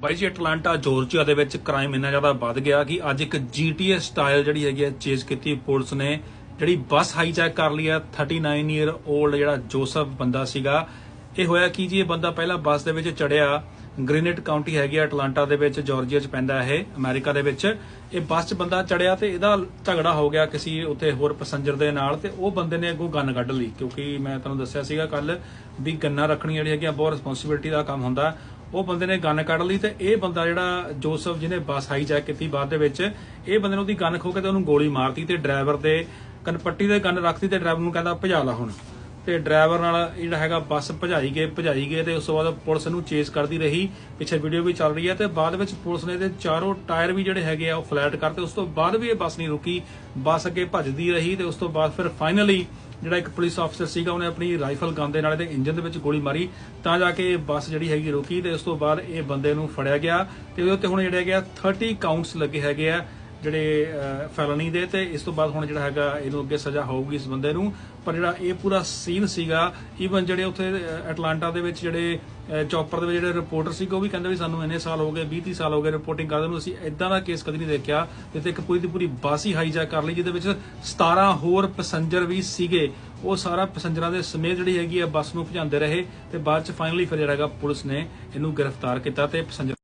ਬਾਈ ਜੀ Atlanta Georgia ਦੇ ਵਿੱਚ ਕ੍ਰਾਈਮ ਇੰਨਾ ਜ਼ਿਆਦਾ ਵੱਧ ਗਿਆ ਕਿ ਅੱਜ ਇੱਕ GTA ਸਟਾਈਲ ਜਿਹੜੀ ਹੈਗੀ ਹੈ ਚੇਜ਼ ਕੀਤੀ ਪੁਲਿਸ ਨੇ। ਜਿਹੜੀ ਬੱਸ ਹਾਈਜੈਕ ਕਰ ਲਈ ਹੈ 39 ਈਅਰ 올ਡ ਜਿਹੜਾ ਜੋਸਫ ਬੰਦਾ ਸੀਗਾ। ਇਹ ਹੋਇਆ ਕਿ ਜੀ? ਇਹ ਬੰਦਾ ਪਹਿਲਾਂ ਬੱਸ ਦੇ ਵਿੱਚ ਚੜਿਆ। ਗ੍ਰੀਨੇਟ ਕਾਉਂਟੀ ਹੈਗੀ ਆ ਦੇ ਵਿੱਚ, ਜਾਰਜੀਆ 'ਚ ਪੈਂਦਾ ਇਹ, ਅਮਰੀਕਾ ਦੇ ਵਿੱਚ। ਇਹ ਬੱਸ 'ਚ ਬੰਦਾ ਚੜਿਆ ਤੇ ਇਹਦਾ ਝਗੜਾ ਹੋ ਗਿਆ ਕਿਸੇ ਉੱਥੇ ਹੋਰ ਪੈਸੰਜਰ ਦੇ ਨਾਲ ਤੇ ਉਹ ਬੰਦੇ ਨੇ ਅੱਗੋਂ ਗਨ ਕੱਢ ਲਈ। ਕਿਉਂਕਿ ਮੈਂ ਤੁਹਾਨੂੰ ਦੱਸਿਆ ਸੀਗਾ ਕੱਲ ਵੀ ਗੰਨਾ ਰੱਖਣੀ ਜਿਹੜੀ ਹੈਗੀ ਆ, ਬਹੁਤ ਰਿਸਪੌਂਸਿਬਿਲਟੀ ਦਾ ਕੰਮ ਹੁੰਦਾ। ਉਹ ਬੰਦੇ ਨੇ ਗਨ ਕੱਢ ਲਈ ਤੇ ਇਹ ਬੰਦਾ ਜਿਹੜਾ ਜੋਸਫ ਜਿਹਨੇ ਬੱਸ ਹਾਈਜੈਕ ਕੀਤੀ ਬਾਅਦ ਦੇ ਵਿੱਚ, ਇਹ ਬੰਦੇ ਨੇ ਉਹਦੀ ਗਨ ਖੋ ਕੇ ਤੇ ਉਹਨੂੰ ਗੋਲੀ ਮਾਰਤੀ ਤੇ ਡਰਾਈਵਰ ਦੇ ਕਨਪੱਟੀ ਤੇ ਗਨ ਰੱਖਤੀ ਤੇ ਡਰਾਈਵਰ ਨੂੰ ਕਹਿੰਦਾ ਭਜਾ ਲਾ ਹੁਣ। ਤੇ ਡਰਾਈਵਰ ਨਾਲ ਜਿਹੜਾ ਹੈਗਾ ਬੱਸ ਭਜਾਈ ਗਏ ਭਜਾਈ ਗਏ ਤੇ ਉਸ ਤੋਂ ਬਾਅਦ ਪੁਲਿਸ ਨੂੰ ਚੇਸ ਕਰਦੀ ਰਹੀ। ਪਿੱਛੇ ਵੀਡੀਓ ਵੀ ਚੱਲ ਰਹੀ ਹੈ ਤੇ ਬਾਅਦ ਵਿੱਚ ਪੁਲਿਸ ਨੇ ਇਹਦੇ ਚਾਰੋਂ ਟਾਇਰ ਵੀ ਜਿਹੜੇ ਹੈਗੇ ਆ ਉਹ ਫਲੈਟ ਕਰਤੇ। ਉਸ ਤੋਂ ਬਾਅਦ ਵੀ ਇਹ ਬੱਸ ਨਹੀਂ ਰੁਕੀ। ਬੱਸ ਅੱਗੇ ਭੱਜਦੀ ਰਹੀ ਤੇ ਉਸ ਤੋਂ ਬਾਅਦ ਫਿਰ ਫਾਈਨਲੀ ਜਿਹੜਾ ਇੱਕ ਪੁਲਿਸ ਅਫਸਰ ਸੀਗਾ, ਉਹਨੇ ਆਪਣੀ ਰਾਈਫਲ ਗਨ ਦੇ ਨਾਲ ਇਹਦੇ ਇੰਜਨ ਦੇ ਵਿੱਚ ਗੋਲੀ ਮਾਰੀ। ਤਾਂ ਜਾ ਕੇ ਇਹ ਬੱਸ ਜਿਹੜੀ ਹੈਗੀ ਰੁਕੀ ਤੇ ਉਸ ਤੋਂ ਬਾਅਦ ਇਹ ਬੰਦੇ ਨੂੰ ਫੜਿਆ ਗਿਆ ਤੇ ਉਹਦੇ ਉੱਤੇ ਹੁਣ ਜਿਹੜੇ ਹੈਗੇ ਆ 30 ਕਾਊਂਟਸ ਲੱਗੇ ਹੈਗੇ ਆ। ਜਿਹੜੇ ਫੈਲਨੀ ਦੇ ਤੇ ਇਸ ਤੋਂ ਬਾਅਦ ਹੁਣ ਜਿਹੜਾ ਹੈਗਾ ਇਹਨੂੰ ਅੱਗੇ ਸਜ਼ਾ ਹੋਊਗੀ ਇਸ ਬੰਦੇ ਨੂੰ। ਪਰ ਜਿਹੜਾ ਇਹ ਪੂਰਾ ਸੀਨ ਸੀਗਾ ਈਵਨ ਜਿਹੜੇ ਉੱਥੇ ਐਟਲਾਂਟਾ ਦੇ ਵਿੱਚ ਜਿਹੜੇ ਚੌਪਰ ਦੇ ਵਿੱਚ ਜਿਹੜੇ ਰਿਪੋਰਟਰ ਸੀਗੇ, ਉਹ ਵੀ ਕਹਿੰਦੇ ਵੀ ਸਾਨੂੰ ਇੰਨੇ ਸਾਲ ਹੋ ਗਏ 20 30 ਸਾਲ ਹੋ ਗਏ ਰਿਪੋਰਟਿੰਗ ਕਰਦੇ ਨੂੰ, ਅਸੀਂ ਇਦਾਂ ਦਾ ਕੇਸ ਕਦੀ ਨਹੀਂ ਦੇਖਿਆ। ਜਿੱਥੇ ਇੱਕ ਪੂਰੀ ਦੀ ਪੂਰੀ ਬੱਸ ਹੀ ਹਾਈਜੈਕ ਕਰ ਲਈ, ਜਿਹਦੇ ਵਿੱਚ 17 ਹੋਰ ਪੈਸੰਜਰ ਵੀ ਸੀਗੇ। ਉਹ ਸਾਰਾ ਪੈਸੰਜਰਾਂ ਦੇ ਸਮੇਤ ਜਿਹੜੀ ਹੈਗੀ ਆ, ਬੱਸ ਨੂੰ ਭਜਾਉਂਦੇ ਰਹੇ ਤੇ ਬਾਅਦ ਚ ਫਾਈਨਲੀ ਫਿਰ ਜਿਹੜਾ ਹੈਗਾ ਪੁਲਿਸ ਨੇ ਇਹਨੂੰ ਗ੍ਰਿਫਤਾਰ ਕੀਤਾ ਤੇ ਪੈਸੰਜਰ